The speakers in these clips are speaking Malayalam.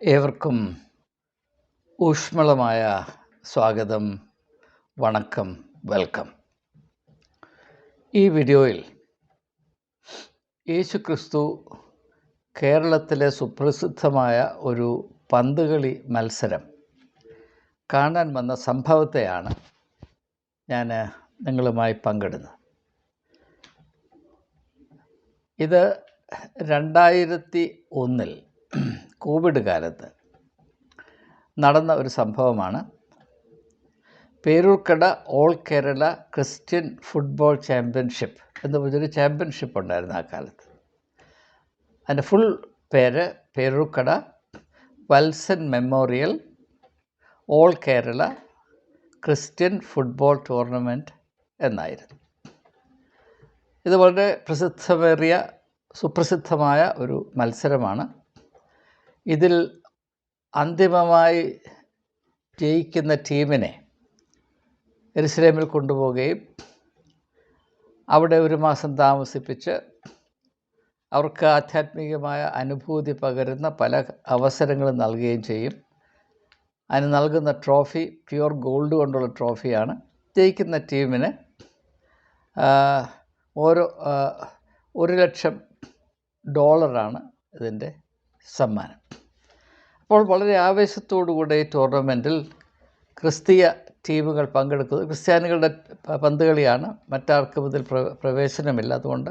ഏവർക്കും ഊഷ്മളമായ സ്വാഗതം വണക്കം വെൽക്കം. ഈ വീഡിയോയിൽ യേശു ക്രിസ്തു കേരളത്തിലെ സുപ്രസിദ്ധമായ ഒരു പന്തുകളി മത്സരം കാണാൻ വന്ന സംഭവത്തെയാണ് ഞാൻ നിങ്ങളുമായി പങ്കിടുന്നത്. ഇത് രണ്ടായിരത്തി ഒന്നിൽ കോവിഡ് കാലത്ത് നടന്ന ഒരു സംഭവമാണ്. Peroorkada all Kerala Christian football championship എന്ന് പറഞ്ഞൊരു ചാമ്പ്യൻഷിപ്പ് ഉണ്ടായിരുന്നു ആ കാലത്ത്. അതിന്റെ ഫുൾ പേര് Peroorkada Valsan memorial all Kerala Christian football tournament എന്നായിരുന്നു. ഇത് വളരെ പ്രസിദ്ധമേറിയ സുപ്രസിദ്ധമായ ഒരു മത്സരമാണ് ഇതിൽ അന്തിമമായി ജയിക്കുന്ന ടീമിനെ എരുസലേമിൽ കൊണ്ടുപോവുകയും അവിടെ ഒരു മാസം താമസിപ്പിച്ച് അവർക്ക് ആധ്യാത്മികമായ അനുഭൂതി പകരുന്ന പല അവസരങ്ങളും നൽകുകയും ചെയ്യും. അതിന് നൽകുന്ന ട്രോഫി പ്യുവർ ഗോൾഡ് കൊണ്ടുള്ള ട്രോഫിയാണ്. ജയിക്കുന്ന ടീമിന് ഓരോ ഒരു ലക്ഷം ഡോളറാണ് ഇതിന്റെ സമ്മാനം. അപ്പോൾ വളരെ ആവേശത്തോടുകൂടെ ടൂർണമെന്റിൽ ക്രിസ്തീയ ടീമുകൾ പങ്കെടുക്കുന്നത് ക്രിസ്ത്യാനികളുടെ പന്തുകളിയാണ്. മറ്റാർക്കും ഇതിൽ പ്രവേശനമില്ല. അതുകൊണ്ട്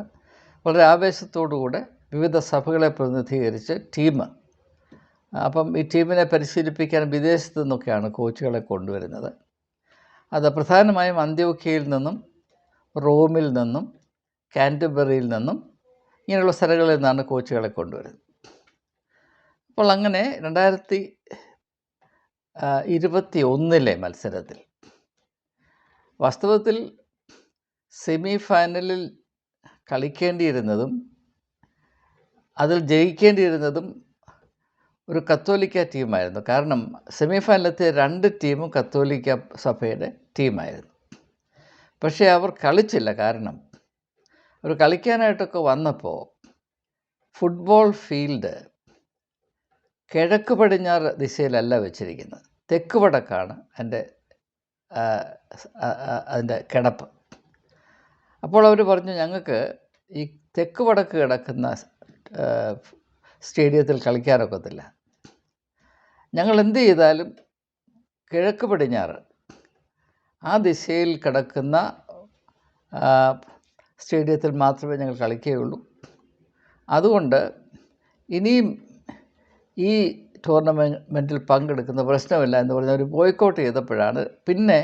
വളരെ ആവേശത്തോടുകൂടെ വിവിധ സഭകളെ പ്രതിനിധീകരിച്ച് ടീം അപ്പം ഈ ടീമിനെ പരിശീലിപ്പിക്കാൻ വിദേശത്തു നിന്നൊക്കെയാണ് കോച്ചുകളെ കൊണ്ടുവരുന്നത്. അത് പ്രധാനമായും അന്ത്യോക്കയിൽ നിന്നും റോമിൽ നിന്നും കാന്റബറിയിൽ നിന്നും ഇങ്ങനെയുള്ള സ്ഥലങ്ങളിൽ നിന്നാണ് കോച്ചുകളെ കൊണ്ടുവരുന്നത്. അപ്പോൾ അങ്ങനെ രണ്ടായിരത്തി ഇരുപത്തി ഒന്നിലെ മത്സരത്തിൽ വാസ്തവത്തിൽ സെമി ഫൈനലിൽ കളിക്കേണ്ടിയിരുന്നതും അതിൽ ജയിക്കേണ്ടിയിരുന്നതും ഒരു കത്തോലിക്ക ടീമായിരുന്നു. കാരണം സെമി ഫൈനലിലത്തെ രണ്ട് ടീമും കത്തോലിക്ക സഭയുടെ ടീമായിരുന്നു. പക്ഷേ അവർ കളിച്ചില്ല. കാരണം അവർ കളിക്കാനായിട്ടൊക്കെ വന്നപ്പോൾ ഫുട്ബോൾ ഫീൽഡ് കിഴക്ക് പടിഞ്ഞാറ് ദിശയിലല്ല വെച്ചിരിക്കുന്നത്. തെക്ക് വടക്കാണ് എന്റെ അതിന്റെ കിടപ്പ്. അപ്പോൾ അവർ പറഞ്ഞു ഞങ്ങൾക്ക് ഈ തെക്ക് വടക്ക് കിടക്കുന്ന സ്റ്റേഡിയത്തിൽ കളിക്കാനൊക്കത്തില്ല. ഞങ്ങൾ എന്ത് ചെയ്താലും കിഴക്ക് പടിഞ്ഞാറ് ആ ദിശയിൽ കിടക്കുന്ന സ്റ്റേഡിയത്തിൽ മാത്രമേ ഞങ്ങൾ കളിക്കുകയുള്ളൂ. അതുകൊണ്ട് ഇനിയും ഈ ടൂർണമെന്റിൽ പങ്കെടുക്കുന്ന പ്രശ്നമില്ല എന്ന് പറഞ്ഞ് അവർ ബോയ്ക്കോട്ട് ചെയ്തപ്പോഴാണ് പിന്നെ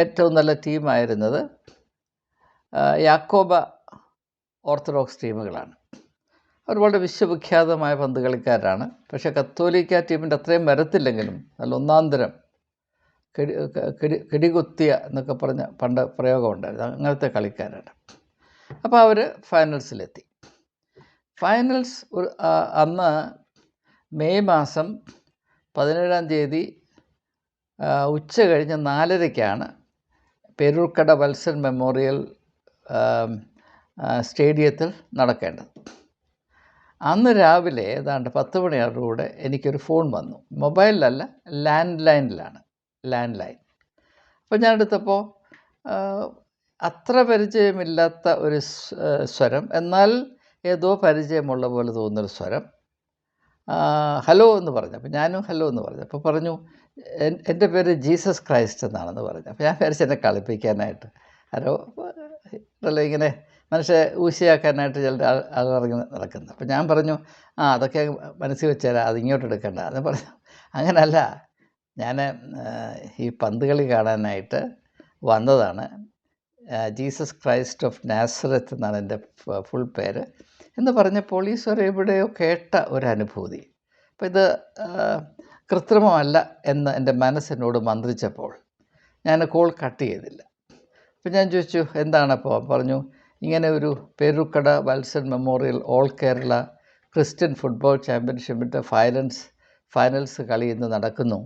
ഏറ്റവും നല്ല ടീമായിരുന്നത് യാക്കോബ ഓർത്തഡോക്സ് ടീമുകളാണ്. അവർ വളരെ വിശ്വവിഖ്യാതമായ പന്ത് കളിക്കാരാണ് പക്ഷേ കത്തോലിക്ക ടീമിന്റെ അത്രയും വരത്തില്ലെങ്കിലും നല്ല ഒന്നാന്തരം കിടി കിടി കിടികുത്തിയ എന്നൊക്കെ പറഞ്ഞ പണ്ട് പ്രയോഗമുണ്ടായിരുന്നു. അങ്ങനത്തെ കളിക്കാരാണ്. അപ്പോൾ അവർ ഫൈനൽസിലെത്തി. ഫൈനൽസ് ഒരു അന്ന് മെയ് മാസം പതിനേഴാം തീയതി ഉച്ച കഴിഞ്ഞ് നാലരയ്ക്കാണ് പേരൂർക്കട വത്സൻ മെമ്മോറിയൽ സ്റ്റേഡിയത്തിൽ നടക്കേണ്ടത്. അന്ന് രാവിലെ ഏതാണ്ട് പത്ത് മണിയോടുകൂടെ എനിക്കൊരു ഫോൺ വന്നു. മൊബൈലിലല്ല ലാൻഡ് ലൈനിലാണ് ലാൻഡ് ലൈൻ അപ്പോൾ ഞാൻ എടുത്തപ്പോൾ അത്ര പരിചയമില്ലാത്ത ഒരു സ്വരം. എന്നാൽ ഏതോ പരിചയമുള്ള പോലെ തോന്നുന്നൊരു സ്വരം. ഹലോ എന്ന് പറഞ്ഞു. അപ്പോൾ ഞാനും ഹലോ എന്ന് പറഞ്ഞു. അപ്പോൾ പറഞ്ഞു എന്റെ പേര് ജീസസ് ക്രൈസ്റ്റ് എന്നാണെന്ന് പറഞ്ഞു. അപ്പോൾ ഞാൻ വിചാരിച്ചു എന്നെ കളിപ്പിക്കാനായിട്ട്. ഹലോ അല്ല ഇങ്ങനെ മനുഷ്യ ഊശിയാക്കാനായിട്ട് ചിലർ ആളിറങ്ങി നടക്കുന്നത്. അപ്പോൾ ഞാൻ പറഞ്ഞു ആ അതൊക്കെ മനസ്സിൽ വെച്ചാൽ അത് ഇങ്ങോട്ട് എടുക്കണ്ട. എന്ന് പറഞ്ഞു അങ്ങനല്ല. ഞാൻ ഈ പന്ത് കളി കാണാനായിട്ട് വന്നതാണ്. ജീസസ് ക്രൈസ്റ്റ് ഓഫ് നാസറത്ത് എന്നാണ് എന്റെ ഫുൾ പേര്. എന്ന് പറഞ്ഞപ്പോൾ ഈ സ്വരം എവിടെയോ കേട്ട ഒരു അനുഭൂതി അപ്പോൾ ഇത് കൃത്രിമമല്ല എന്ന് എന്റെ മനസ്സിനോട് മന്ത്രിച്ചപ്പോൾ ഞാൻ കോൾ കട്ട് ചെയ്തില്ല. അപ്പം ഞാൻ ചോദിച്ചു എന്താണപ്പോൾ പറഞ്ഞു ഇങ്ങനെ ഒരു Peroorkada Valsan memorial all Kerala Christian football ചാമ്പ്യൻഷിപ്പിന്റെ ഫൈനൽസ് ഫൈനൽസ് കളി ഇന്ന് നടക്കുന്നു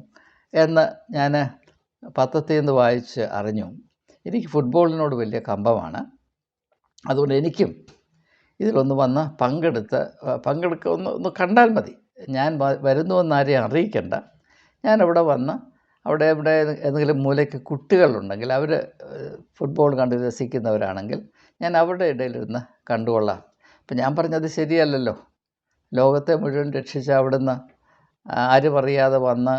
എന്ന് ഞാൻ പത്രത്തിൽ നിന്ന് വായിച്ച് അറിഞ്ഞു. എനിക്ക് ഫുട്ബോളിനോട് വലിയ കമ്പമാണ്. അതുകൊണ്ട് എനിക്കും ഇതിലൊന്ന് വന്ന് പങ്കെടുത്ത് പങ്കെടുക്കുക ഒന്ന് ഒന്ന് കണ്ടാൽ മതി. ഞാൻ വരുന്നു വരുന്നുവെന്ന് ആരെയും അറിയിക്കണ്ട. ഞാൻ അവിടെ വന്ന് അവിടെ ഇവിടെ ഏതെങ്കിലും മൂലയ്ക്ക് കുട്ടികളുണ്ടെങ്കിൽ അവർ ഫുട്ബോൾ കണ്ട് രസിക്കുന്നവരാണെങ്കിൽ ഞാൻ അവരുടെ ഇടയിലിരുന്ന് കണ്ടുകൊള്ളാം. അപ്പം ഞാൻ പറഞ്ഞത് ശരിയല്ലല്ലോ. ലോകത്തെ മുഴുവൻ രക്ഷിച്ച അവിടുന്ന് ആരും വന്ന്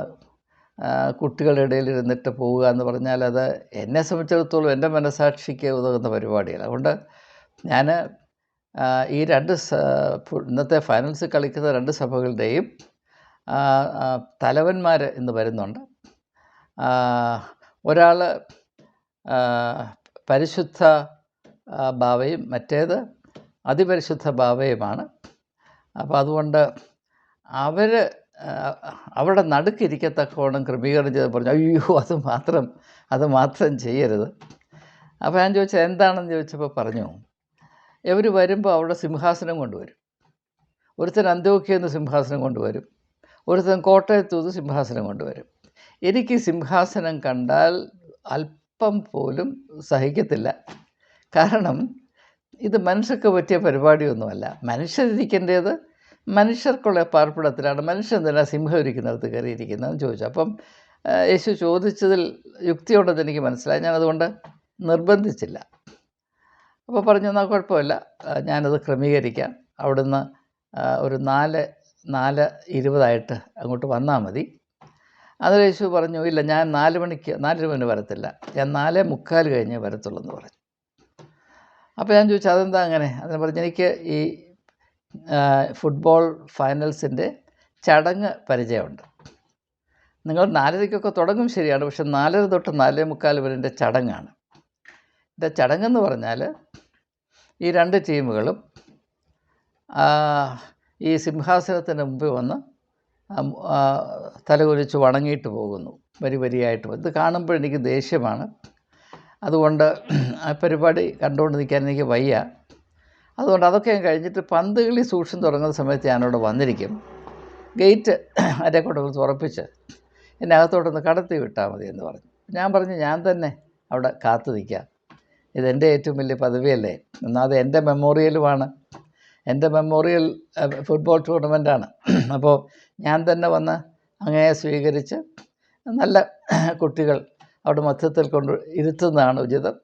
കുട്ടികളുടെ ഇടയിൽ ഇരുന്നിട്ട് പോവുക എന്ന് പറഞ്ഞാൽ അത് എന്നെ സംബന്ധിച്ചിടത്തോളം എന്റെ മനസാക്ഷിക്ക് ഉതകുന്ന പരിപാടിയാണ് അതുകൊണ്ട് ഞാൻ ഈ രണ്ട് ഇന്നത്തെ ഫൈനൽസ് കളിക്കുന്ന രണ്ട് സഭകളുടെയും തലവന്മാർ ഇന്ന് വരുന്നുണ്ട്. ഒരാൾ പരിശുദ്ധ ബാവയും മറ്റേത് അതിപരിശുദ്ധ ബാവയുമാണ്. അപ്പോൾ അതുകൊണ്ട് അവർ അവിടെ നടുക്കിരിക്കത്തക്കവണ്ണം ക്രമീകരണം ചെയ്ത് പറഞ്ഞു അയ്യോ അത് മാത്രം അത് മാത്രം ചെയ്യരുത്. അപ്പോൾ ഞാൻ ചോദിച്ചത് എന്താണെന്ന് ചോദിച്ചപ്പോൾ പറഞ്ഞു ഇവർ വരുമ്പോൾ അവിടെ സിംഹാസനം കൊണ്ടുവരും. ഒരുത്തൻ അന്ത്യോക്കിയെന്ന് സിംഹാസനം കൊണ്ടുവരും. ഒരുത്തൻ കോട്ടയത്തു നിന്ന് സിംഹാസനം കൊണ്ടുവരും. എനിക്ക് സിംഹാസനം കണ്ടാൽ അല്പം പോലും സഹിക്കത്തില്ല. കാരണം ഇത് മനുഷ്യർക്ക് പറ്റിയ പരിപാടിയൊന്നുമല്ല. മനുഷ്യരിരിക്കേണ്ടത് മനുഷ്യർക്കുള്ള പാർപ്പിടത്തിലാണ്. മനുഷ്യൻ തന്നെ സിംഹം ഇരിക്കുന്നിടത്ത് കയറിയിരിക്കുന്നതെന്ന് ചോദിച്ചു. അപ്പം യേശു ചോദിച്ചതിൽ യുക്തിയുണ്ടെന്ന് എനിക്ക് മനസ്സിലായി. ഞാനതുകൊണ്ട് നിർബന്ധിച്ചില്ല. അപ്പോൾ പറഞ്ഞു എന്നാൽ കുഴപ്പമില്ല. ഞാനത് ക്രമീകരിക്കാം. അവിടുന്ന് ഒരു നാല് നാല് ഇരുപതായിട്ട് അങ്ങോട്ട് വന്നാൽ മതി. അത് യേശു പറഞ്ഞു ഇല്ല ഞാൻ നാല് മണിക്ക് നാല് മണി വരത്തില്ല. ഞാൻ നാല് മുക്കാൽ കഴിഞ്ഞേ വരത്തുള്ളൂ എന്ന് പറഞ്ഞു. അപ്പോൾ ഞാൻ ചോദിച്ചു അതെന്താ അങ്ങനെ? അതിന് പറഞ്ഞു എനിക്ക് ഈ ഫുട്ബോൾ ഫൈനൽസിന്റെ ചടങ്ങ് പരിചയമുണ്ട്. നിങ്ങൾ നാലരയ്ക്കൊക്കെ തുടങ്ങും ശരിയാണ് പക്ഷെ നാലര തൊട്ട് നാലേ മുക്കാൽ വരെ ചടങ്ങാണ്. എന്റെ ചടങ്ങെന്ന് പറഞ്ഞാൽ ഈ രണ്ട് ടീമുകളും ഈ സിംഹാസനത്തിന് മുമ്പിൽ വന്ന് തലകുലിച്ച് വണങ്ങിയിട്ട് പോകുന്നു. വരി വരിയായിട്ട് ഇത് കാണുമ്പോൾ എനിക്ക് ദേഷ്യമാണ്. അതുകൊണ്ട് ആ പരിപാടി കണ്ടുകൊണ്ട് നിൽക്കാൻ എനിക്ക് വയ്യ. അതുകൊണ്ട് അതൊക്കെ ഞാൻ കഴിഞ്ഞിട്ട് പന്ത് കളി സൂക്ഷ്യം തുടങ്ങുന്ന സമയത്ത് ഞാനവിടെ വന്നിരിക്കും. ഗേറ്റ് അതിനെ കൊണ്ട് തുറപ്പിച്ച് എന്നെ അകത്തോട്ടൊന്ന് കടത്തി വിട്ടാൽ മതി എന്ന് പറഞ്ഞു. ഞാൻ പറഞ്ഞു ഞാൻ തന്നെ അവിടെ കാത്തു നിൽക്കാം. ഇതെന്റെ ഏറ്റവും വലിയ പദവിയല്ലേ? ഒന്നാമത് എന്റെ മെമ്മോറിയലുമാണ്. എന്റെ മെമ്മോറിയൽ ഫുട്ബോൾ ടൂർണമെന്റാണ് അപ്പോൾ ഞാൻ തന്നെ വന്ന് അങ്ങയെ സ്വീകരിച്ച് നല്ല കുട്ടികൾ അവിടെ മധ്യത്തിൽ കൊണ്ട് ഇരുത്തുന്നതാണ് ഉചിതം.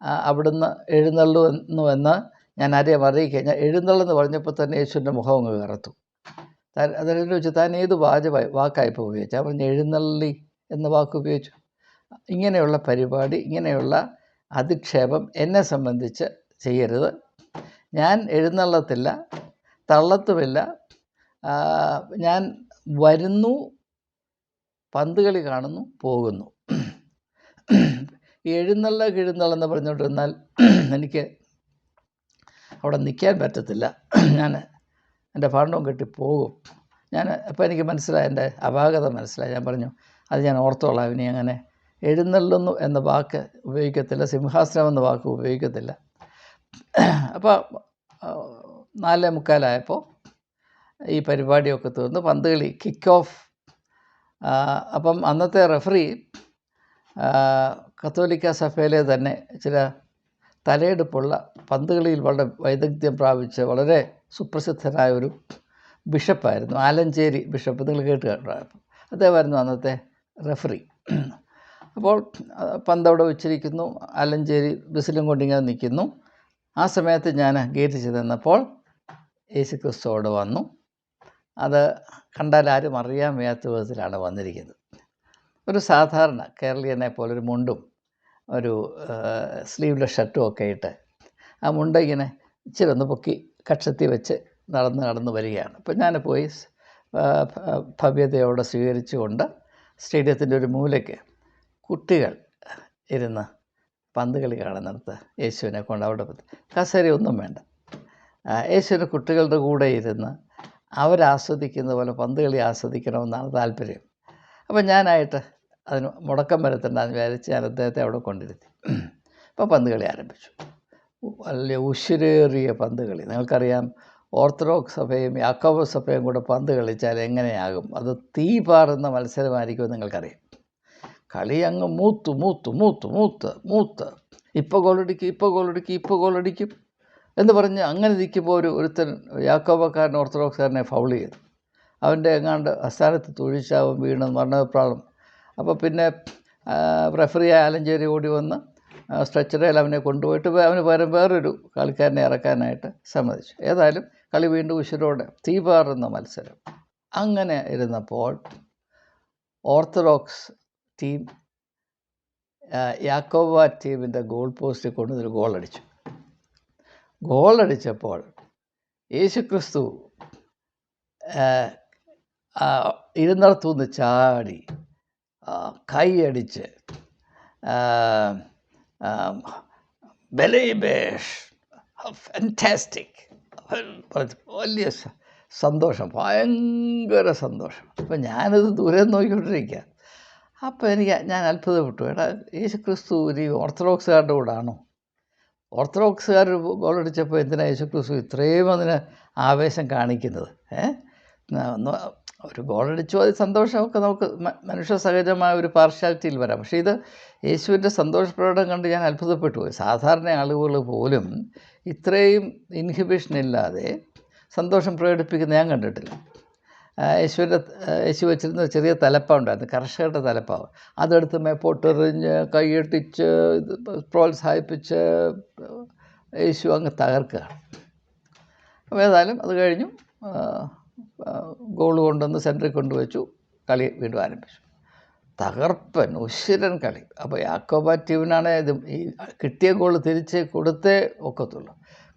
അവിടുന്ന് എഴുന്നള്ളുന്നുവെന്ന് ഞാൻ ആരെയും അറിയിക്കുക. എഴുന്നള്ളെന്ന് പറഞ്ഞപ്പോൾ തന്നെ യേശുവിന്റെ മുഖം അങ്ങ് കറുത്തു. താൻ വെച്ച് താൻ ഏത് വാചമായി വാക്കായിപ്പോൾ ഉപയോഗിച്ചു പറഞ്ഞു എഴുന്നള്ളി എന്ന വാക്ക് ഉപയോഗിച്ചു. ഇങ്ങനെയുള്ള പരിപാടി ഇങ്ങനെയുള്ള അധിക്ഷേപം എന്നെ സംബന്ധിച്ച് ചെയ്യരുത്. ഞാൻ എഴുന്നള്ളത്തില്ല തള്ളത്തുമില്ല. ഞാൻ വരുന്നു പന്ത് കളി കാണുന്നു പോകുന്നു. എഴുന്നള്ള കിഴുന്നള്ളെന്ന് പറഞ്ഞുകൊണ്ടിരുന്നാൽ എനിക്ക് അവിടെ നിൽക്കാൻ പറ്റത്തില്ല. ഞാൻ എന്റെ ഭാണ്ഡവും കെട്ടി പോകും. ഞാൻ അപ്പോൾ എനിക്ക് മനസ്സിലായി എന്റെ അപാകത മനസ്സിലായി. ഞാൻ പറഞ്ഞു അത് ഞാൻ ഓർത്തോളാം ഇനി അങ്ങനെ എഴുന്നള്ളുന്നു എന്ന വാക്ക് ഉപയോഗിക്കത്തില്ല സിംഹാസനം എന്ന വാക്ക് ഉപയോഗിക്കത്തില്ല അപ്പോൾ നാലേ മുക്കാലായപ്പോൾ ഈ പരിപാടിയൊക്കെ തീർന്നു പന്ത് കളി കിക്ക് ഓഫ് അപ്പം അന്നത്തെ റെഫറി കത്തോലിക്ക സഭയിലെ തന്നെ ചില തലയെടുപ്പുള്ള പന്ത് കളിയിൽ വളരെ വൈദഗ്ധ്യം പ്രാപിച്ച വളരെ സുപ്രസിദ്ധനായ ഒരു ബിഷപ്പായിരുന്നു ആലഞ്ചേരി ബിഷപ്പ് നിങ്ങൾ കേട്ട് കേട്ടോ അദ്ദേഹമായിരുന്നു അന്നത്തെ റെഫറി അപ്പോൾ പന്ത് അവിടെ വെച്ചിരിക്കുന്നു. ആലഞ്ചേരി ബിസിലും കൊണ്ടിങ്ങനെ നിൽക്കുന്നു. ആ സമയത്ത് ഞാൻ ഗേറ്റ് ചെന്നപ്പോൾ യേശു ക്രിസ്തു അവിടെ വന്നു. അത് കണ്ടാൽ ആരും അറിയാൻ വയ്യാത്ത വിധത്തിലാണ് വന്നിരിക്കുന്നത്. ഒരു സാധാരണ കേരളീയനെ പോലെ ഒരു മുണ്ടും ഒരു സ്ലീവ്ലെസ് ഷർട്ടും ഒക്കെ ഇട്ട് ആ മുണ്ട ഇങ്ങനെ ഇച്ചിരി ഒന്ന് പൊക്കി കക്ഷത്തി വെച്ച് നടന്ന് നടന്ന് വരികയാണ്. അപ്പോൾ ഞാൻ പോയി ഭവ്യതയോടെ സ്വീകരിച്ചുകൊണ്ട് സ്റ്റേഡിയത്തിന്റെ ഒരു മൂലയ്ക്ക് കുട്ടികൾ ഇരുന്ന് പന്ത് കളി കാണുന്നിടത്ത് യേശുവിനെ കൊണ്ട് അവിടെ കസേരയൊന്നും വേണ്ട. യേശുവിന്റെ കുട്ടികളുടെ കൂടെ ഇരുന്ന് അവരാസ്വദിക്കുന്ന പോലെ പന്ത് കളി ആസ്വദിക്കണമെന്നാണ് താല്പര്യം. അപ്പം ഞാനായിട്ട് അതിന് മുടക്കം വരത്തേണ്ടെന്ന് വിചാരിച്ച് ഞാൻ അദ്ദേഹത്തെ അവിടെ കൊണ്ടിരുത്തി. അപ്പോൾ പന്ത് കളി ആരംഭിച്ചു. വലിയ ഉശിരേറിയ പന്ത് കളി. നിങ്ങൾക്കറിയാം ഓർത്തഡോക്സ് സഭയും യാക്കോബ സഭയും കൂടെ പന്ത് കളിച്ചാൽ എങ്ങനെയാകും? അത് തീ പാറുന്ന മത്സരമായിരിക്കുമെന്ന് നിങ്ങൾക്കറിയാം. കളി അങ്ങ് മൂത്ത് മൂത്ത് മൂത്ത് മൂത്ത് മൂത്ത്. ഇപ്പോൾ ഗോളടിക്കും ഇപ്പോൾ ഗോളടിക്കും ഇപ്പോൾ ഗോളടിക്കും എന്ന് പറഞ്ഞ് അങ്ങനെ നിൽക്കുമ്പോൾ ഒരു ഒരുത്തൻ യാക്കോബക്കാരൻ ഓർത്തഡോക്സുകാരനെ ഫൗൾ ചെയ്തു. അവന്റെ എങ്ങാണ്ട് അസ്ഥാനത്ത് തുഴിച്ചാവും പറഞ്ഞ പ്രാളം അപ്പോൾ പിന്നെ റെഫറി ആലഞ്ചേരി ഓടി വന്ന് സ്ട്രെച്ചറിൽ അവനെ കൊണ്ടുപോയിട്ട് അവന് പകരം വേറൊരു കളിക്കാരനെ ഇറക്കാനായിട്ട് സമ്മതിച്ചു. ഏതായാലും കളി വീണ്ടും ഉശിരോടെ തീപാറുന്ന മത്സരം. അങ്ങനെ ഇരുന്നപ്പോൾ ഓർത്തഡോക്സ് ടീം യാക്കോബ ടീമിന്റെ ഗോൾ പോസ്റ്റിൽ കൊണ്ടുവന്നൊരു ഗോളടിച്ചു ഗോളടിച്ചപ്പോൾ യേശു ക്രിസ്തു യേശുക്രിസ്തു ഇരുന്നിടത്തുനിന്ന് ചാടി കൈയടിച്ച് ബലേബേഷ് ഫാന്റാസ്റ്റിക് വലിയ സന്തോഷം ഭയങ്കര സന്തോഷം. അപ്പം ഞാനത് ദൂരെ നോക്കിക്കൊണ്ടിരിക്കുക അപ്പോൾ എനിക്ക് ഞാൻ അത്ഭുതപ്പെട്ടു എടാ യേശു ക്രിസ്തു ഈ ഓർത്തഡോക്സുകാരുടെ കൂടാണോ? ഓർത്തഡോക്സുകാർ ഗോളടിച്ചപ്പോൾ എന്തിനാണ് യേശു ക്രിസ്തു ഇത്രയും അതിന് ആവേശം കാണിക്കുന്നത്? ഏഹ് ഒരു ഗോളടിച്ചു അത് സന്തോഷമൊക്കെ നമുക്ക് മനുഷ്യ സഹജമായ ഒരു പാർഷ്യാലിറ്റിയിൽ വരാം. പക്ഷേ ഇത് യേശുവിന്റെ സന്തോഷപ്രകടനം കണ്ട് ഞാൻ അത്ഭുതപ്പെട്ടു പോയി. സാധാരണ ആളുകൾ പോലും ഇത്രയും ഇൻഹിബിഷൻ ഇല്ലാതെ സന്തോഷം പ്രകടിപ്പിക്കുന്ന ഞാൻ കണ്ടിട്ടില്ല. യേശുവിന്റെ യേശു വെച്ചിരുന്ന ചെറിയ തലപ്പാവുണ്ടായിരുന്നു കർഷകരുടെ തലപ്പാവ്. അതെടുത്ത് മേപ്പോട്ടെറിഞ്ഞ് കൈയട്ടിച്ച് ഇത് പ്രോത്സാഹിപ്പിച്ച് യേശു അങ്ങ് തകർക്കുകയാണ്. അപ്പോൾ ഏതായാലും അത് കഴിഞ്ഞു ഗോൾ കൊണ്ടുവന്ന് സെന്ററിൽ കൊണ്ടുവച്ചു കളി വീണ്ടും ആരംഭിച്ചു. തകർപ്പൻ ഉശിരൻ കളി. അപ്പോൾ യാക്കോബ ടീമിനാണ് ഇത് ഈ കിട്ടിയ ഗോൾ തിരിച്ച് കൊടുത്തേ ഒക്കത്തുള്ളൂ.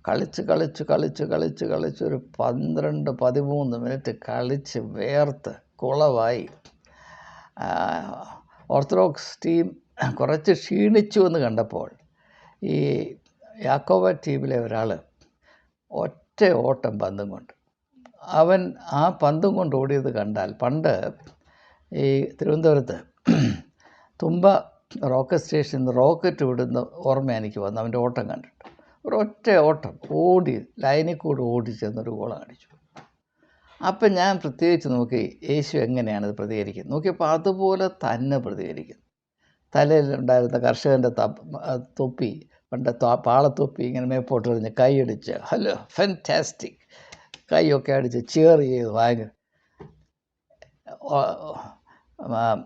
കളിച്ച് കളിച്ച് കളിച്ച് കളിച്ച് കളിച്ച് ഒരു പന്ത്രണ്ട് പതിമൂന്ന് മിനിറ്റ് കളിച്ച് വേർത്ത് കുളവായി. ഓർത്തഡോക്സ് ടീം കുറച്ച് ക്ഷീണിച്ചു എന്ന് കണ്ടപ്പോൾ ഈ യാക്കോവ ടീമിലെ ഒരാൾ ഒറ്റ ഓട്ടം പന്തും കൊണ്ട്. അവൻ ആ പന്തും കൊണ്ട് ഓടിയത് കണ്ടാൽ പണ്ട് ഈ തിരുവനന്തപുരത്ത് തുമ്പ റോക്കറ്റ് സ്റ്റേഷനിൽ നിന്ന് റോക്കറ്റ് വിടുന്ന ഓർമ്മ എനിക്ക് വന്നു. അവന്റെ ഓട്ടം കണ്ടിട്ട് ഒരൊറ്റ ഓട്ടം. ഓടി ലൈനിൽ കൂടെ ഓടി ചെന്നൊരു ഗോൾ അടിച്ചു അപ്പം ഞാൻ പ്രത്യേകിച്ച് നോക്കി യേശു എങ്ങനെയാണ് ഇത് പ്രതികരിക്കുന്നത്? നോക്കിയപ്പോൾ അതുപോലെ തന്നെ പ്രതികരിക്കുന്നു. തലയിലുണ്ടായിരുന്ന കർഷകന്റെ തപ്പ് പണ്ട് പാളത്തൊപ്പി ഇങ്ങനെ മേപ്പോട്ടെറിഞ്ഞ് കൈയടിച്ച് ഹലോ ഫെന്റാസ്റ്റിക് കൈയൊക്കെ അടിച്ച് ചെയർ ചെയ്ത് ഭയങ്കര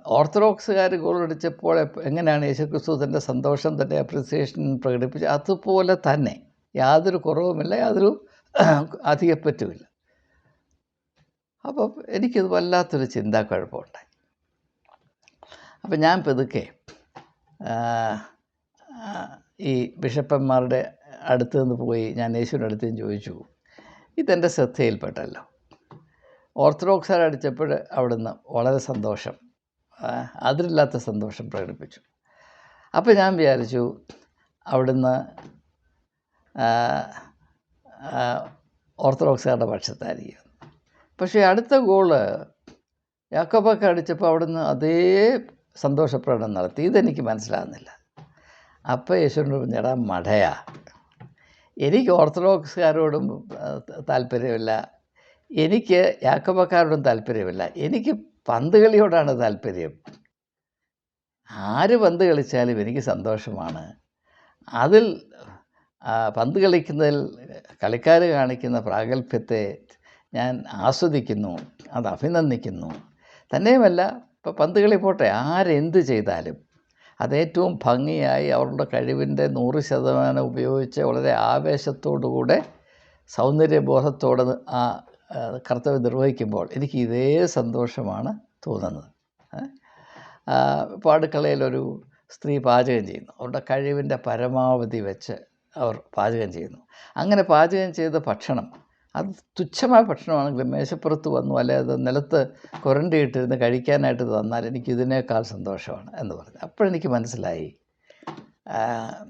ഓർത്തഡോക്സുകാർ ഗോളടിച്ചപ്പോൾ എങ്ങനെയാണ് യേശുക്രിസ്തു തന്റെ സന്തോഷം തന്റെ അപ്രിസിയേഷൻ പ്രകടിപ്പിച്ചത്? അതുപോലെ തന്നെ യാതൊരു കുറവുമില്ല യാതൊരു അധികപ്പറ്റുമില്ല അപ്പം എനിക്കിത് വല്ലാത്തൊരു ചിന്താക്കുഴപ്പമുണ്ടായി. അപ്പം ഞാൻ പതുക്കെ ഈ ബിഷപ്പന്മാരുടെ അടുത്ത് നിന്ന് പോയി ഞാൻ യേശുവിന്റെ അടുത്ത് നിന്ന് ചോദിച്ചു ഇതെന്റെ ശ്രദ്ധയിൽപ്പെട്ടല്ലോ. ഓർത്തഡോക്സാർ അടിച്ചപ്പോൾ അവിടുന്ന് വളരെ സന്തോഷം. അതിരില്ലാത്ത സന്തോഷം പ്രകടിപ്പിച്ചു. അപ്പോൾ ഞാൻ വിചാരിച്ചു അവിടുന്ന് ഓർത്തഡോക്സുകാരുടെ പക്ഷത്തായിരിക്കും. പക്ഷേ അടുത്ത ഗോൾ യാക്കോബൊക്കെ അടിച്ചപ്പോൾ അവിടുന്ന് അതേ സന്തോഷപ്രകടനം നടത്തി. ഇതെനിക്ക് മനസ്സിലാകുന്നില്ല. അപ്പോൾ യേശുവിനോട് പറഞ്ഞു, എടാ മടയാ. എനിക്ക് ഓർത്തഡോക്സുകാരോടും താല്പര്യമില്ല. എനിക്ക് യാക്കോബക്കാരോടും താല്പര്യമില്ല. എനിക്ക് പന്ത് കളിയോടാണ് താല്പര്യം. ആര് പന്ത് കളിച്ചാലും എനിക്ക് സന്തോഷമാണ്. അതിൽ പന്ത് കളിക്കുന്നതിൽ കളിക്കാർ കാണിക്കുന്ന പ്രാഗൽഭ്യത്തെ ഞാൻ ആസ്വദിക്കുന്നു അത് അഭിനന്ദിക്കുന്നു. തന്നെയുമല്ല ഇപ്പോൾ പന്ത് കളി പോട്ടെ ആരെന്ത് ചെയ്താലും അതേറ്റവും ഭംഗിയായി അവരുടെ കഴിവിന്റെ നൂറ് ശതമാനം ഉപയോഗിച്ച് വളരെ ആവേശത്തോടുകൂടെ സൗന്ദര്യബോധത്തോടെ ആ, കർത്തവ്യം നിർവഹിക്കുമ്പോൾ എനിക്ക് ഇതേ സന്തോഷമാണ് തോന്നുന്നത്. ഇപ്പോൾ അടുക്കളയിലൊരു സ്ത്രീ പാചകം ചെയ്യുന്നു. അവരുടെ കഴിവിന്റെ പരമാവധി വെച്ച് അവർ പാചകം ചെയ്യുന്നു. അങ്ങനെ പാചകം ചെയ്ത ഭക്ഷണം അത് തുച്ഛമായ ഭക്ഷണമാണെങ്കിലും മേശപ്പുറത്ത് വന്നു അല്ലെ അത് നിലത്ത് കുരണ്ടിയിട്ടിരുന്ന് കഴിക്കാനായിട്ട് തന്നാൽ എനിക്ക് ഇതിനേക്കാൾ സന്തോഷമാണ് എന്ന് പറഞ്ഞു. അപ്പോഴെനിക്ക് മനസ്സിലായി.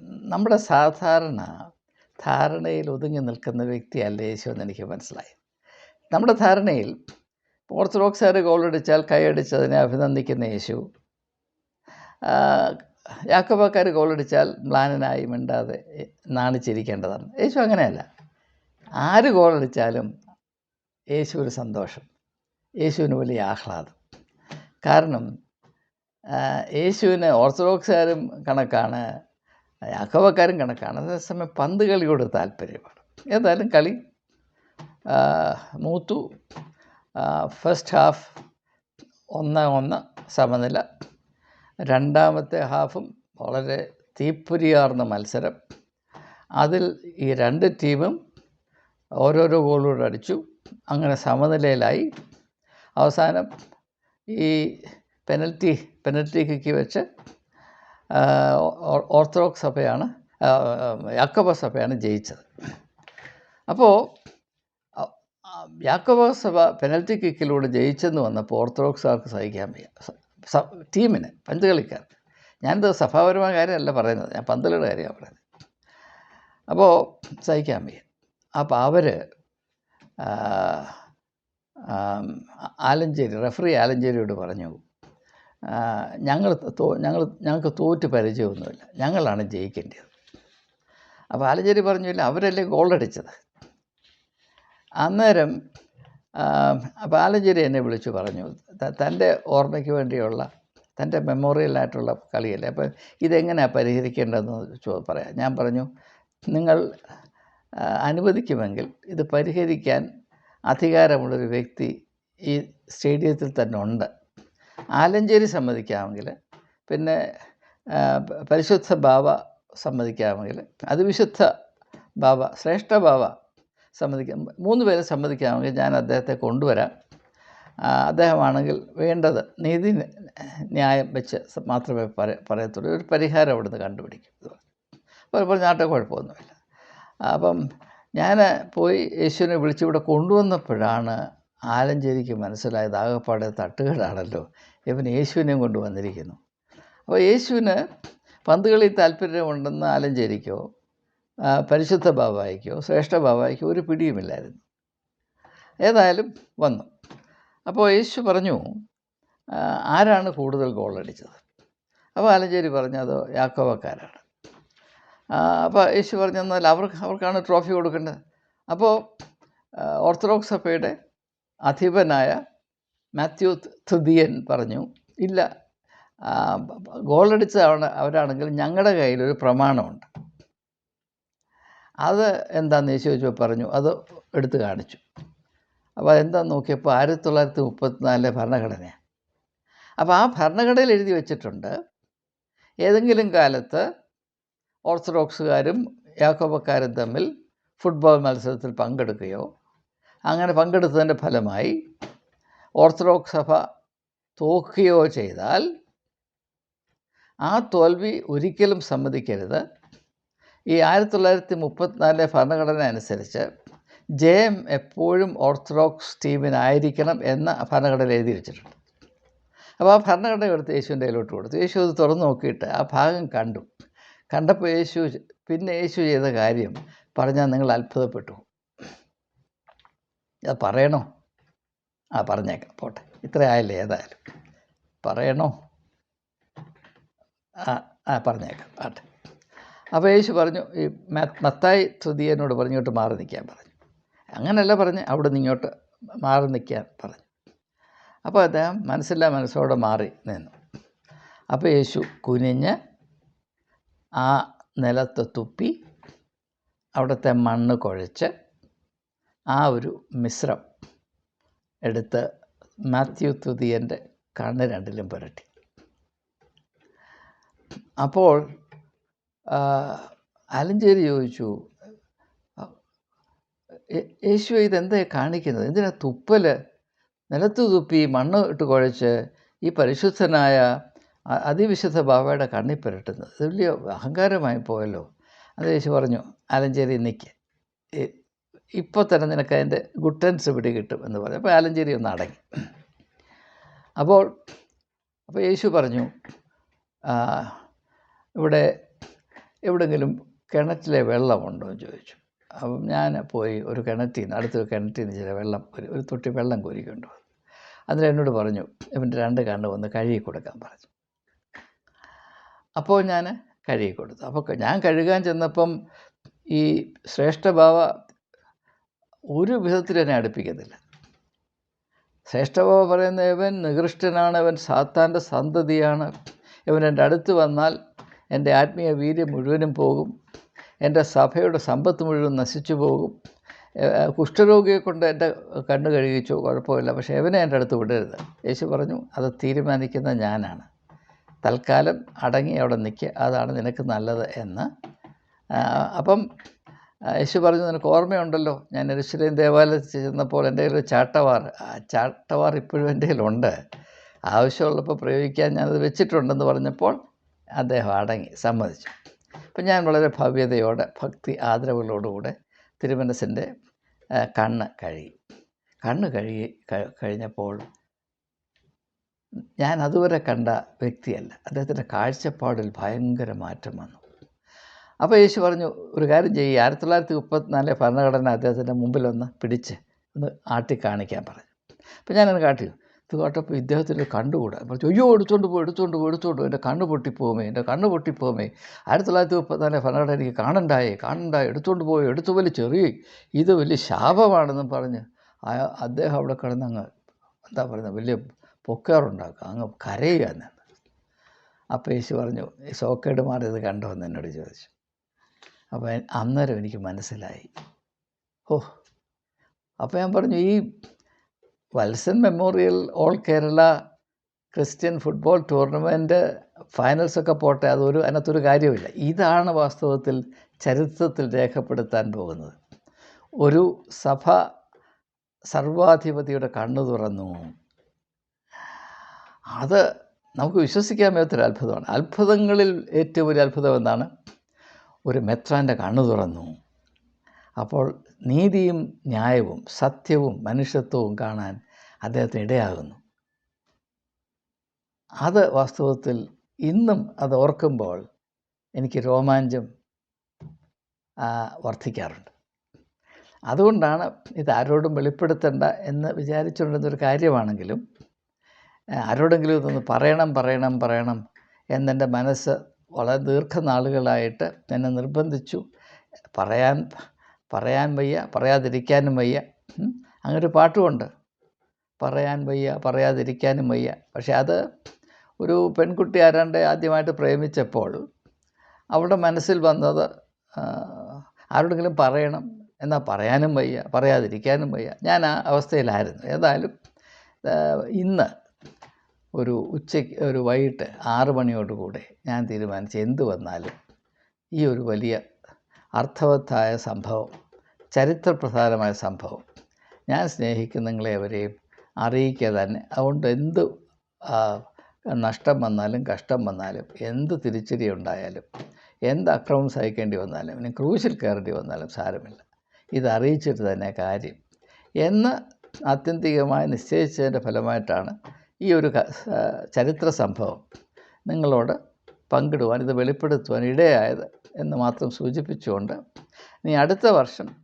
നമ്മുടെ സാധാരണ ധാരണയിൽ ഒതുങ്ങി നിൽക്കുന്ന വ്യക്തിയല്ല യേശു എന്ന് എനിക്ക് മനസ്സിലായി. നമ്മുടെ ധാരണയിൽ ഓർത്തഡോക്സുകാർ ഗോളടിച്ചാൽ കൈയടിച്ചതിനെ അഭിനന്ദിക്കുന്ന യേശു. യാക്കോബക്കാർ ഗോളടിച്ചാൽ മ്ലാനനായി മിണ്ടാതെ നാണിച്ചിരിക്കേണ്ടതാണ്. യേശു അങ്ങനെയല്ല. ആര് ഗോളടിച്ചാലും ഒരു സന്തോഷം. യേശുവിന് വലിയ ആഹ്ലാദം. കാരണം യേശുവിന് ഓർത്തഡോക്സുകാരും കണക്കാണ് യാക്കോബക്കാരും കണക്കാണ്. അതേസമയം പന്ത് കളിയോട് താല്പര്യമാണ്. ഏതായാലും കളി മൂത്തു ഫസ്റ്റ് ഹാഫ് ഒന്ന് ഒന്ന് സമനില രണ്ടാമത്തെ ഹാഫും വളരെ തീപ്പൊരിയാർന്ന മത്സരം അതിൽ ഈ രണ്ട് ടീമും ഓരോരോ ഗോളുകൂടെ അടിച്ചു അങ്ങനെ സമനിലയിലായി അവസാനം ഈ പെനൽറ്റി പെനൽറ്റി കിക്ക് വെച്ച് ഓർത്തഡോക്സ് സഭയാണ് അക്കബ സഭയാണ് ജയിച്ചത് അപ്പോൾ യാക്കോബ സഭ പെനൽറ്റി കിക്കിലൂടെ ജയിച്ചെന്ന് വന്നപ്പോൾ ഓർത്തഡോക്സുകാർക്ക് സഹിക്കാൻ വയ്യ. ടീമിന് പന്ത് കളിക്കാർക്ക്. ഞാനിത് സഭാപരമായ കാര്യമല്ല പറയുന്നത്. ഞാൻ പന്തലുടെ കാര്യമാണ് പറയുന്നത്. അപ്പോൾ സഹിക്കാൻ വയ്യ. അപ്പോൾ അവർ ആലഞ്ചേരി റെഫറി ആലഞ്ചേരിയോട് പറഞ്ഞു ഞങ്ങൾ തോ ഞങ്ങൾ ഞങ്ങൾക്ക് തോറ്റ് പരിചയമൊന്നുമില്ല. ഞങ്ങളാണ് ജയിക്കേണ്ടത്. അപ്പോൾ ആലഞ്ചേരി പറഞ്ഞില്ല അവരല്ലേ ഗോളടിച്ചത് അന്നേരം ബാലഞ്ചേരി എന്നെ വിളിച്ചു പറഞ്ഞു. തന്റെ ഓർമ്മയ്ക്ക് വേണ്ടിയുള്ള തന്റെ മെമ്മോറിയലായിട്ടുള്ള കളിയല്ലേ. അപ്പം ഇതെങ്ങനെയാണ് പരിഹരിക്കേണ്ടതെന്ന് പറയാം. ഞാൻ പറഞ്ഞു നിങ്ങൾ അനുവദിക്കുമെങ്കിൽ ഇത് പരിഹരിക്കാൻ അധികാരമുള്ളൊരു വ്യക്തി ഈ സ്റ്റേഡിയത്തിൽ തന്നെ ഉണ്ട്. ആലഞ്ചേരി സമ്മതിക്കാമെങ്കിൽ പിന്നെ പരിശുദ്ധ ബാബ സമ്മതിക്കാമെങ്കിൽ അതിവിശുദ്ധ വിശുദ്ധ ബാവ ശ്രേഷ്ഠ ബാവ സമ്മതിക്കാം. മൂന്ന് പേരെ സമ്മതിക്കാമെങ്കിൽ ഞാൻ അദ്ദേഹത്തെ കൊണ്ടുവരാം. അദ്ദേഹമാണെങ്കിൽ വേണ്ടത് നീതി ന്യായം വെച്ച് മാത്രമേ പറ പറയത്തുള്ളൂ. ഒരു പരിഹാരം അവിടുന്ന് കണ്ടുപിടിക്കും. അപ്പോൾ പറഞ്ഞു ആട്ടെ കുഴപ്പമൊന്നുമില്ല. അപ്പം ഞാൻ പോയി യേശുവിനെ വിളിച്ചിവിടെ കൊണ്ടുവന്നപ്പോഴാണ് ആലഞ്ചേരിക്ക് മനസ്സിലായത് ആകെപ്പാടെ തട്ടുകളാണല്ലോ ഇവൻ യേശുവിനെയും കൊണ്ടുവന്നിരിക്കുന്നു. അപ്പോൾ യേശുവിന് പന്തുകളിൽ കളി താല്പര്യമുണ്ടെന്ന് ആലഞ്ചേരിക്കോ പരിശുദ്ധ ബാബായിക്കോ ശ്രേഷ്ഠ ബാബായിക്കോ ഒരു പിടിയുമില്ലായിരുന്നു. ഏതായാലും വന്നു. അപ്പോൾ യേശു പറഞ്ഞു ആരാണ് കൂടുതൽ ഗോളടിച്ചത് അപ്പോൾ ആലഞ്ചേരി പറഞ്ഞു അത് യാക്കോവക്കാരാണ് അപ്പോൾ യേശു പറഞ്ഞു എന്നാൽ അവർക്ക് അവർക്കാണ് ട്രോഫി കൊടുക്കേണ്ടത്. അപ്പോൾ ഓർത്തഡോക്സ് സഭയുടെ അധിപനായ മാത്യു തൃതീയൻ പറഞ്ഞു ഇല്ല ആ, ഗോളടിച്ച അവണ- അവരാണെങ്കിൽ ഞങ്ങളുടെ കയ്യിലൊരു പ്രമാണമുണ്ട്. അത് എന്താണെന്ന് യേശു ചോദിച്ചപ്പോൾ പറഞ്ഞു അത് എടുത്ത് കാണിച്ചു. അപ്പോൾ അതെന്താന്ന് നോക്കിയപ്പോൾ ആയിരത്തി തൊള്ളായിരത്തി മുപ്പത്തിനാലിലെ ഭരണഘടനയാണ് അപ്പോൾ ആ ഭരണഘടനയിൽ എഴുതി വെച്ചിട്ടുണ്ട് ഏതെങ്കിലും കാലത്ത് ഓർത്തഡോക്സുകാരും യാക്കോബക്കാരും തമ്മിൽ ഫുട്ബോൾ മത്സരത്തിൽ പങ്കെടുക്കുകയോ അങ്ങനെ പങ്കെടുത്തതിന്റെ ഫലമായി ഓർത്തഡോക്സ് സഭ തോക്കുകയോ ചെയ്താൽ ആ തോൽവി ഒരിക്കലും സമ്മതിക്കരുത്. ഈ ആയിരത്തി തൊള്ളായിരത്തി മുപ്പത്തിനാലിലെ ഭരണഘടന അനുസരിച്ച് ജയം എപ്പോഴും ഓർത്തഡോക്സ് ടീമിനായിരിക്കണം എന്ന ഭരണഘടന എഴുതി വെച്ചിട്ടുണ്ട്. അപ്പോൾ ആ ഭരണഘടന എടുത്ത് യേശുവിന്റെ കയ്യിലോട്ട് കൊടുത്തു. യേശു അത് തുറന്നു നോക്കിയിട്ട് ആ ഭാഗം കണ്ടു. കണ്ടപ്പോൾ യേശു പിന്നെ യേശു ചെയ്ത കാര്യം പറഞ്ഞാൽ നിങ്ങൾ അത്ഭുതപ്പെട്ടു. അത് പറയണോ? ആ പറഞ്ഞേക്കാം. പോട്ടെ. ഇത്ര ആയില്ലേ ഏതായാലും? പറയണോ? ആ ആ പറഞ്ഞേക്കാം. ആട്ടെ. അപ്പോൾ യേശു പറഞ്ഞു ഈ മത്തായി തൃതീയനോട് പറഞ്ഞു ഇങ്ങോട്ട് മാറി നിൽക്കാൻ പറഞ്ഞു. അങ്ങനെയല്ല പറഞ്ഞ് അവിടെ നിന്ന് ഇങ്ങോട്ട് മാറി നിൽക്കാൻ പറഞ്ഞു. അപ്പോൾ അദ്ദേഹം മനസ്സില്ല മനസ്സോടെ മാറി നിന്നു. അപ്പോൾ യേശു കുനിഞ്ഞ് ആ നിലത്ത് തുപ്പി അവിടുത്തെ മണ്ണ് കുഴച്ച് ആ ഒരു മിശ്രം എടുത്ത് മാത്യു തൃതീയന്റെ കണ്ണ് രണ്ടിലും പുരട്ടി. അപ്പോൾ ആലഞ്ചേരി ചോദിച്ചു യേശു ഇതെന്താ കാണിക്കുന്നത്? എന്തിനാ തുപ്പൽ നിലത്ത് തുപ്പി മണ്ണ് ഇട്ട് കുഴച്ച് ഈ പരിശുദ്ധനായ അതിവിശുദ്ധ ബാബയുടെ കണ്ണി പുരട്ടുന്നത്. വലിയ അഹങ്കാരമായി പോയല്ലോ. അത് യേശു പറഞ്ഞു ആലഞ്ചേരി നിൽക്ക് ഇപ്പോൾ തന്നെ നിനക്ക് അതിന്റെ ഗുട്ടൻസ് പിടികിട്ടും എന്ന് പറഞ്ഞു. അപ്പോൾ ആലഞ്ചേരി ഒന്ന് അടങ്ങി. അപ്പോൾ അപ്പോൾ യേശു പറഞ്ഞു ഇവിടെ എവിടെങ്കിലും കിണറ്റിലെ വെള്ളമുണ്ടോ എന്ന് ചോദിച്ചു. അപ്പം ഞാൻ പോയി ഒരു കിണറ്റിൽ നിന്ന് അടുത്തൊരു കിണറ്റിൽ നിന്ന് ചില വെള്ളം ഒരു ഒരു തൊട്ടി വെള്ളം കോരിക്കൊണ്ടു വന്നു. അതിൽ എന്നോട് പറഞ്ഞു ഇവന്റെ രണ്ട് കണ്ണ് ഒന്ന് കഴുകി കൊടുക്കാൻ പറഞ്ഞു. അപ്പോൾ ഞാൻ കഴുകി കൊടുത്തു. അപ്പോൾ ഞാൻ കഴുകാൻ ചെന്നപ്പം ഈ ശ്രേഷ്ഠഭാവ ഒരു വിധത്തിൽ എന്നെ അടുപ്പിക്കുന്നില്ല. ശ്രേഷ്ഠഭാവ പറയുന്ന ഇവൻ നികൃഷ്ടനാണ് ഇവൻ സാത്താന്റെ സന്തതിയാണ്. ഇവൻ എന്റെ അടുത്ത് വന്നാൽ എന്റെ ആത്മീയ വീര്യം മുഴുവനും പോകും. എന്റെ സഭയുടെ സമ്പത്ത് മുഴുവൻ നശിച്ചു പോകും. കുഷ്ഠരോഗിയെ കൊണ്ട് എന്റെ കണ്ണ് കഴുകിച്ചു. കുഴപ്പമില്ല. പക്ഷേ എവനെ എന്റെ അടുത്ത് വിടരുത്? യേശു പറഞ്ഞു അത് തീരുമാനിക്കുന്ന ഞാനാണ്. തൽക്കാലം അടങ്ങി അവിടെ നിൽക്കുക അതാണ് നിനക്ക് നല്ലത് എന്ന്. അപ്പം യേശു പറഞ്ഞു നിനക്ക് ഓർമ്മയുണ്ടല്ലോ? ഞാൻ എരുശ്വരയും ദേവാലയത്തിൽ ചെന്നപ്പോൾ എന്റെ കയ്യിൽ ചാട്ടവാർ ആ ചാട്ടവാർ ഇപ്പോഴും എന്റെ കയ്യിലുണ്ട്. ആവശ്യമുള്ളപ്പോൾ പ്രയോഗിക്കാൻ ഞാനത് വെച്ചിട്ടുണ്ടെന്ന് പറഞ്ഞപ്പോൾ അദ്ദേഹം അടങ്ങി സമ്മതിച്ചു. അപ്പം ഞാൻ വളരെ ഭവ്യതയോടെ ഭക്തി ആദരവുകളോടുകൂടെ തിരുമനസിന്റെ കണ്ണ് കഴുകി. കണ്ണ് കഴുകി കഴിഞ്ഞപ്പോൾ ഞാൻ അതുവരെ കണ്ട വ്യക്തിയല്ല. അദ്ദേഹത്തിന്റെ കാഴ്ചപ്പാടിൽ ഭയങ്കര മാറ്റം വന്നു. അപ്പോൾ യേശു പറഞ്ഞു ഒരു കാര്യം ചെയ്യുക ആയിരത്തി തൊള്ളായിരത്തി മുപ്പത്തിനാല് ഭരണഘടന അദ്ദേഹത്തിന്റെ മുമ്പിലൊന്ന് പിടിച്ച് ഒന്ന് ആട്ടി കാണിക്കാൻ പറഞ്ഞു. അപ്പോൾ ഞാനത് കാട്ടി. ഇത് കേട്ടപ്പോൾ ഇദ്ദേഹത്തിന്റെ കണ്ടുകൂടാ പറഞ്ഞു അയ്യോ എടുത്തുകൊണ്ട് പോയി എടുത്തുകൊണ്ട് പോയി എടുത്തുകൊണ്ട് പോയി എന്റെ കണ്ണ് പൊട്ടിപ്പോമേ എന്റെ കണ്ണ് പൊട്ടിപ്പോമേ ആയിരത്തി തൊള്ളായിരത്തി മുപ്പത്തിനാല് ഭരണഘടന എനിക്ക് കാണണ്ടായേ കാണണ്ടായി എടുത്തുകൊണ്ട് പോയി എടുത്തു വലിയ ചെറിയ ഇത് വലിയ ശാപമാണെന്നും പറഞ്ഞ് അദ്ദേഹം അവിടെ കിടന്ന് അങ്ങ് എന്താ പറയുന്നത് വലിയ പൊക്കാറുണ്ടാക്കുക അങ്ങ് കരയുക എന്നാണ് അപ്പോൾ യേശു പറഞ്ഞു ഈ സോക്കേട് മാറി ഇത് കണ്ടോ എന്ന് എന്നോട് ചോദിച്ചു. അപ്പോൾ അന്നേരം എനിക്ക് മനസ്സിലായി. ഓ അപ്പോൾ ഞാൻ പറഞ്ഞു ഈ Valsan memorial all Kerala Christian football tournament ഫൈനൽസൊക്കെ പോട്ടെ അതൊരു അതിനകത്തൊരു കാര്യമില്ല ഇതാണ് വാസ്തവത്തിൽ ചരിത്രത്തിൽ രേഖപ്പെടുത്താൻ പോകുന്നത്. ഒരു സഭ സർവാധിപതിയുടെ കണ്ണു തുറന്നു. അത് നമുക്ക് വിശ്വസിക്കാൻ മേത്തൊരു അത്ഭുതമാണ്. അത്ഭുതങ്ങളിൽ ഏറ്റവും വലിയ അത്ഭുതം എന്താണ്? ഒരു മെത്രാന്റെ കണ്ണു തുറന്നു. അപ്പോൾ നീതിയും ന്യായവും സത്യവും മനുഷ്യത്വവും കാണാൻ അദ്ദേഹത്തിന് ഇടയാകുന്നു. അത് വാസ്തവത്തിൽ ഇന്നും അത് ഓർക്കുമ്പോൾ എനിക്ക് രോമാഞ്ചം വർദ്ധിക്കാറുണ്ട്. അതുകൊണ്ടാണ് ഇത് ആരോടും വെളിപ്പെടുത്തണ്ട എന്ന് വിചാരിച്ചുകൊണ്ടിരുന്നൊരു കാര്യമാണെങ്കിലും ആരോടെങ്കിലും ഇതൊന്ന് പറയണം പറയണം പറയണം എന്നെന്റെ മനസ്സ് വളരെ ദീർഘനാളുകളായിട്ട് എന്നെ നിർബന്ധിച്ചു. പറയാൻ പറയാൻ വയ്യ പറയാതിരിക്കാനും വയ്യ. അങ്ങനൊരു പാട്ടുമുണ്ട്. പറയാൻ വയ്യ പറയാതിരിക്കാനും വയ്യ. പക്ഷേ അത് ഒരു പെൺകുട്ടി ആരാണ്ട് ആദ്യമായിട്ട് പ്രേമിച്ചപ്പോൾ അവളുടെ മനസ്സിൽ വന്നത് ആരോടെങ്കിലും പറയണം എന്നാൽ പറയാനും വയ്യ പറയാതിരിക്കാനും വയ്യ. ഞാൻ ആ അവസ്ഥയിലായിരുന്നു. ഏതായാലും ഇന്ന് ഒരു ഉച്ചയ്ക്ക് ഒരു വൈകിട്ട് ആറ് മണിയോടുകൂടെ ഞാൻ തീരുമാനിച്ചു എന്ത് വന്നാലും ഈ ഒരു വലിയ അർത്ഥവത്തായ സംഭവം ചരിത്രപ്രധാനമായ സംഭവം ഞാൻ സ്നേഹിക്കുന്നവരെയും നിങ്ങളെ അവരെയും അറിയിക്കുക തന്നെ. അതുകൊണ്ട് എന്ത് നഷ്ടം വന്നാലും കഷ്ടം വന്നാലും എന്ത് തിരിച്ചടി ഉണ്ടായാലും എന്ത് അക്രമം സഹിക്കേണ്ടി വന്നാലും ഇനി ക്രൂശിൽ കയറേണ്ടി വന്നാലും സാരമില്ല. ഇത് അറിയിച്ചിട്ട് തന്നെ കാര്യം. എന്ന് ആത്യന്തികമായി നിശ്ചയിച്ചതിന്റെ ഫലമായിട്ടാണ് ഈ ഒരു ചരിത്ര സംഭവം നിങ്ങളോട് പങ്കിടുവാൻ ഇത് വെളിപ്പെടുത്തുവാൻ ഇടയായത് എന്ന് മാത്രം സൂചിപ്പിച്ചുകൊണ്ട് ഇനി അടുത്ത വർഷം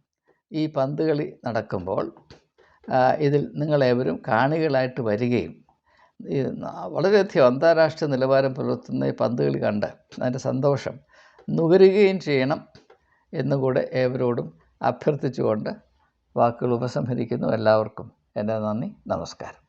ഈ പന്ത് കളി നടക്കുമ്പോൾ ഇതിൽ നിങ്ങളേവരും കാണികളായിട്ട് വരികയും വളരെയധികം അന്താരാഷ്ട്ര നിലവാരം പുലർത്തുന്ന ഈ പന്തുകൾ കണ്ട് അതിന്റെ സന്തോഷം നുകരുകയും ചെയ്യണം എന്നുകൂടെ ഏവരോടും അഭ്യർത്ഥിച്ചുകൊണ്ട് വാക്കുകൾ ഉപസംഹരിക്കുന്നു. എല്ലാവർക്കും എന്റെ നന്ദി. നമസ്കാരം.